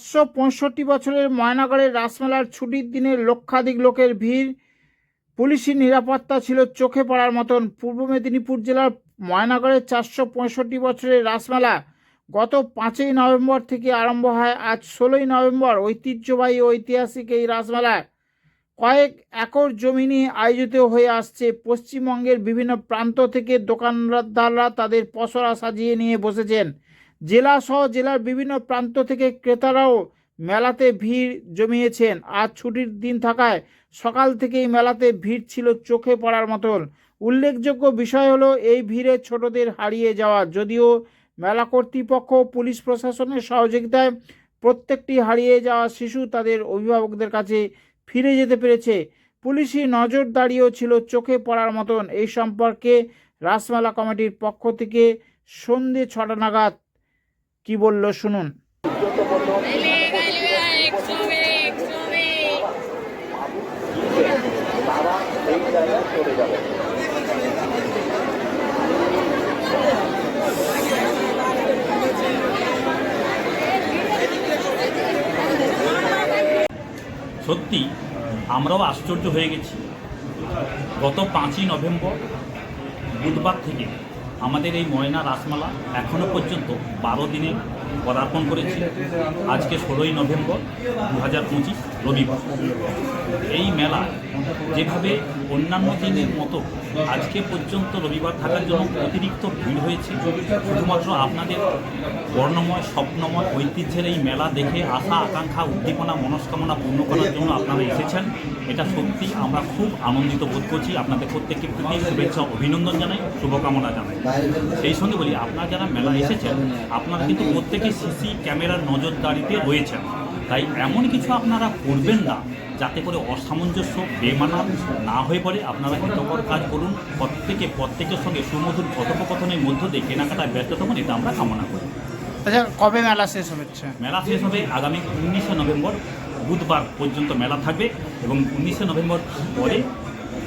সাতশো পঁয়ষট্টি বছরের ময়নাগড়ের রাসমেলার ছুটির দিনে লক্ষাধিক লোকের ভিড়। পুলিশি নিরাপত্তা ছিল চোখে পড়ার মতন। পূর্ব মেদিনীপুর জেলার ময়নাগড়ের চারশো পঁয়ষট্টি বছরের রাসমেলা গত পাঁচই নভেম্বর থেকে আরম্ভ হয়। আজ ষোলোই নভেম্বর ঐতিহ্যবাহী ঐতিহাসিক এই রাসমেলা কয়েক একর জমি নিয়ে আয়োজিত হয়ে আসছে। পশ্চিমবঙ্গের বিভিন্ন প্রান্ত থেকে দোকানদাররা তাদের পসরা সাজিয়ে নিয়ে বসেছেন। জেলা সহ জেলার বিভিন্ন প্রান্ত থেকে ক্রেতারাও মেলাতে ভিড় জমিয়েছেন। আজ ছুটির দিন থাকায় সকাল থেকেই মেলাতে ভিড় ছিল চোখে পড়ার মতন। উল্লেখযোগ্য বিষয় হলো, এই ভিড়ে ছোটদের হারিয়ে যাওয়া, যদিও মেলা কর্তৃপক্ষ পুলিশ প্রশাসনের সহযোগিতায় প্রত্যেকটি হারিয়ে যাওয়া শিশু তাদের অভিভাবকদের কাছে ফিরে যেতে পেরেছে। পুলিশি নজরদারিও ছিল চোখে পড়ার মতন। এই সম্পর্কে রাসমেলা কমিটির পক্ষ থেকে সন্ধে ছটা নাগাদ কি বলল শুনুন। সত্যি আমরাও আশ্চর্য হয়ে গেছি। গত পাঁচই নভেম্বর বুধবার থেকে আমাদের এই ময়না রাসমালা এখনও পর্যন্ত বারো দিনে পদার্পণ করেছে। আজকে ষোলোই নভেম্বর দু হাজার পঁচিশ। রবিবার। এই মেলা যেভাবে অন্যান্য দিনের মতো আজকে পর্যন্ত রবিবার থাকার জন্য অতিরিক্ত ভিড় হয়েছে, শুধুমাত্র আপনাদের বর্ণময়, স্বপ্নময় ঐতিহ্যের এই মেলা দেখে আশা, আকাঙ্ক্ষা, উদ্দীপনা, মনস্কামনা পূর্ণ করার জন্য আপনারা এসেছেন। এটা সত্যি আমরা খুব আনন্দিত বোধ করছি। আপনাদের প্রত্যেককে প্রতি, শুভেচ্ছা, অভিনন্দন জানাই, শুভকামনা জানাই। সেই সঙ্গে বলি, আপনারা যারা মেলা এসেছেন, আপনারা কিন্তু প্রত্যেকে সিসি ক্যামেরার নজরদারিতে রয়েছেন। তাই এমন কিছু আপনারা করবেন না যাতে করে অসামঞ্জস্য বেমানা না হয়ে পড়ে। আপনারা হিতকর কাজ করুন। প্রত্যেকে প্রত্যেকের সঙ্গে সুমধুর কথোপকথনের মধ্য দিয়ে কেনাকাটা ব্যস্ত থাকুন এটা আমরা কামনা করি। আচ্ছা কবে মেলা শেষ হচ্ছে মেলা শেষ হবে আগামী উনিশে নভেম্বর বুধবার পর্যন্ত মেলা থাকবে এবং উনিশে নভেম্বর পরে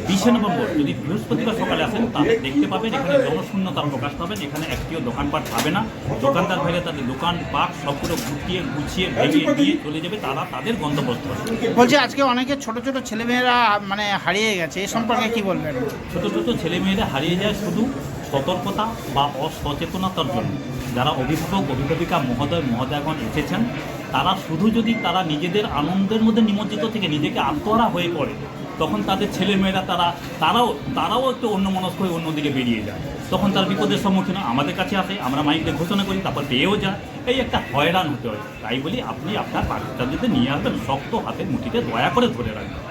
বিশে নভেম্বর যদি বৃহস্পতিবার সকালে আসেন তাহলে দেখতে পাবেন এখানে জনশূন্যতার প্রকাশ পাবেন। এখানে একটিও দোকানপাট পাবে না। দোকানদার ভাইরা তাদের দোকান পাট সবগুলো গুটিয়ে গুছিয়ে ভেঙে দিয়ে চলে যাবে। তারা তাদের গন্তব্যস্থলে। বলছি আজকে অনেকে ছোট ছোট ছেলেমেয়েরা মানে হারিয়ে গেছে। এ সম্পর্কে কি বলবেন? ছোট ছোট ছেলেমেয়েরা হারিয়ে যায় শুধু সতর্কতা বা অসচেতনতার জন্য। যারা অভিভাবক অভিভাবিকা মহোদয় মহোদয়গণ এসেছেন তারা শুধু যদি তারা নিজেদের আনন্দের মধ্যে নিমজ্জিত থেকে নিজেকে আত্মহারা হয়ে পড়ে তখন তাদের ছেলেমেয়েরা তারা, তারাও তারাও একটু অন্য মনস্ক হয়ে অন্যদিকে বেরিয়ে যায়। তখন তার বিপদের সম্মুখীন। আমাদের কাছে আসে, আমরা মাইকে ঘোষণা করি, তারপর পেয়েও যায়। এই একটা হয়রান হতে হয়। তাই বলি আপনি আপনার বাচ্চাদেরকে নিয়ে আসবেন, শক্ত হাতের মুঠিতে দয়া করে ধরে রাখবেন।